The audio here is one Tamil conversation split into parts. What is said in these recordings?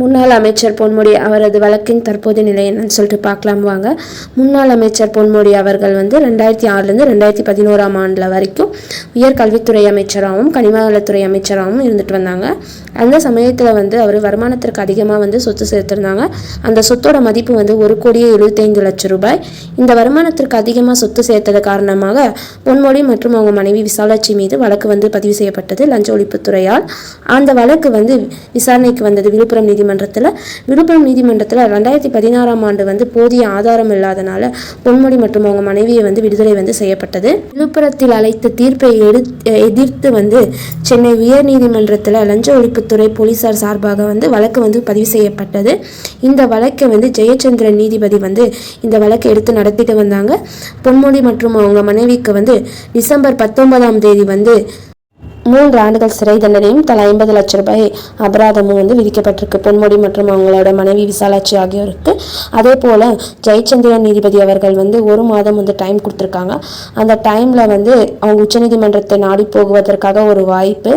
முன்னாள் அமைச்சர் பொன்முடி அவரது வழக்கின் தற்போதைய நிலை என்னன்னு சொல்லிட்டு பார்க்கலாம் வாங்க. முன்னாள் அமைச்சர் பொன்முடி அவர்கள் வந்து ரெண்டாயிரத்தி ஆறுலேருந்து ரெண்டாயிரத்தி பதினோராம் ஆண்டில் வரைக்கும் உயர்கல்வித்துறை அமைச்சராகவும் கனிமவளத்துறை அமைச்சராகவும் இருந்துட்டு வந்தாங்க. அந்த சமயத்தில் வந்து அவர் வருமானத்திற்கு அதிகமாக வந்து சொத்து சேர்த்துருந்தாங்க. அந்த சொத்தோட மதிப்பு வந்து ஒரு கோடியே எழுபத்தைந்து லட்சம் ரூபாய். இந்த வருமானத்திற்கு அதிகமாக சொத்து சேர்த்தது காரணமாக பொன்மொழி மற்றும் அவங்க மனைவி விசாலாட்சி மீது வழக்கு வந்து பதிவு செய்யப்பட்டது லஞ்ச ஒழிப்புத்துறையால். அந்த வழக்கு வந்து விசாரணைக்கு வந்தது விழுப்புரம் நிதி நீதிமன்றத்தில் விழுப்புரம் நீதிமன்றத்தில் ரெண்டாயிரத்தி பதினாறாம் ஆண்டு வந்து போதிய ஆதாரம் இல்லாதனால பொன்முடி மற்றும் அவங்க மனைவியை வந்து விடுதலை வந்து செய்யப்பட்டது. விழுப்புரத்தில் அழைத்த தீர்ப்பை எதிர்த்து வந்து சென்னை உயர் நீதிமன்றத்தில் லஞ்ச ஒழிப்புத்துறை போலீசார் சார்பாக வந்து வழக்கு வந்து பதிவு செய்யப்பட்டது. இந்த வழக்கை வந்து ஜெயச்சந்திரன் நீதிபதி வந்து இந்த வழக்கை எடுத்து நடத்திட்டு வந்தாங்க. பொன்முடி மற்றும் அவங்க மனைவிக்கு வந்து டிசம்பர் பத்தொன்பதாம் தேதி வந்து மூன்று ஆண்டுகள் சிறை தண்டனையும் தலா ஐம்பது லட்சம் ரூபாய் அபராதமும் வந்து விதிக்கப்பட்டிருக்கு. பொன்முடி மற்றும் அவங்களோட மனைவி விசாலாட்சி ஆகியோருக்கு. அதே போல் ஜெயச்சந்திரன் நீதிபதி அவர்கள் வந்து ஒரு மாதம் வந்து டைம் கொடுத்துருக்காங்க. அந்த டைமில் வந்து அவங்க உச்சநீதிமன்றத்தை நாடி போகுவதற்காக ஒரு வாய்ப்பு.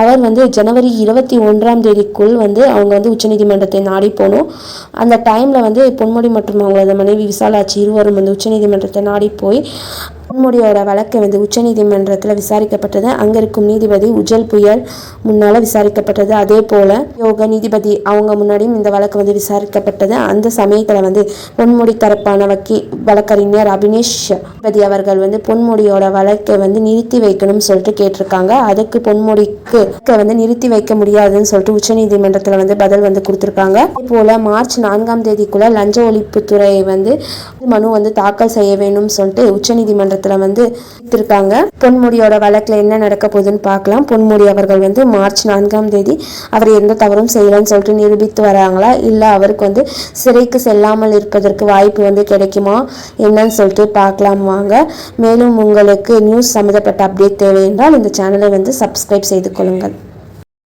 அவர் வந்து ஜனவரி இருபத்தி ஒன்றாம் தேதிக்குள் வந்து அவங்க வந்து உச்சநீதிமன்றத்தை நாடி போகணும். அந்த டைமில் வந்து பொன்முடி மற்றும் அவங்களோட மனைவி விசாலாட்சி இருவரும் வந்து உச்சநீதிமன்றத்தை நாடி போய் பொன்முடியோட வழக்கு வந்து உச்சநீதிமன்றத்தில் விசாரிக்கப்பட்டது. அங்கே இருக்கும் நீதிபதி உஜல் புயல் முன்னால் விசாரிக்கப்பட்டது. அதே போல் யோக நீதிபதி அவங்க முன்னாடியும் இந்த வழக்கு வந்து விசாரிக்கப்பட்டது. அந்த சமயத்தில் வந்து பொன்முடி தரப்பான வக்கீ வழக்கறிஞர் அபினேஷ் நீதிபதி அவர்கள் வந்து பொன்முடியோட வழக்கை வந்து நிறுத்தி வைக்கணும்னு சொல்லிட்டு கேட்டிருக்காங்க. அதுக்கு பொன்முடிக்கு வந்து நிறுத்தி வைக்க முடியாதுன்னு சொல்லிட்டு உச்சநீதிமன்றத்தில் வந்து பதில் வந்து கொடுத்துருக்காங்க. அதே போல் மார்ச் நான்காம் தேதிக்குள்ள லஞ்ச ஒழிப்புத்துறை வந்து மனு வந்து தாக்கல் செய்ய வேணும்னு சொல்லிட்டு உச்சநீதிமன்றத்தில் வந்து இருக்காங்க பொன்முடியோட வழக்கில் என்ன நடக்க போகுதுன்னு பார்க்கலாம். பொன்முடி அவர்கள் வந்து மார்ச் நான்காம் தேதி அவர் எந்த தவறும் செய்யலன்னு சொல்லிட்டு நிரூபித்து வராங்களா? இல்லை அவருக்கு வந்து சிறைக்கு செல்லாமல் இருப்பதற்கு வாய்ப்பு வந்து கிடைக்குமா? என்னன்னு சொல்லிட்டு பார்க்கலாம் வாங்க. மேலும் உங்களுக்கு நியூஸ் சம்மந்தப்பட்ட அப்டேட் தேவை என்றால் இந்த சேனலை வந்து சப்ஸ்கிரைப் செய்து கொள்ளுங்கள்.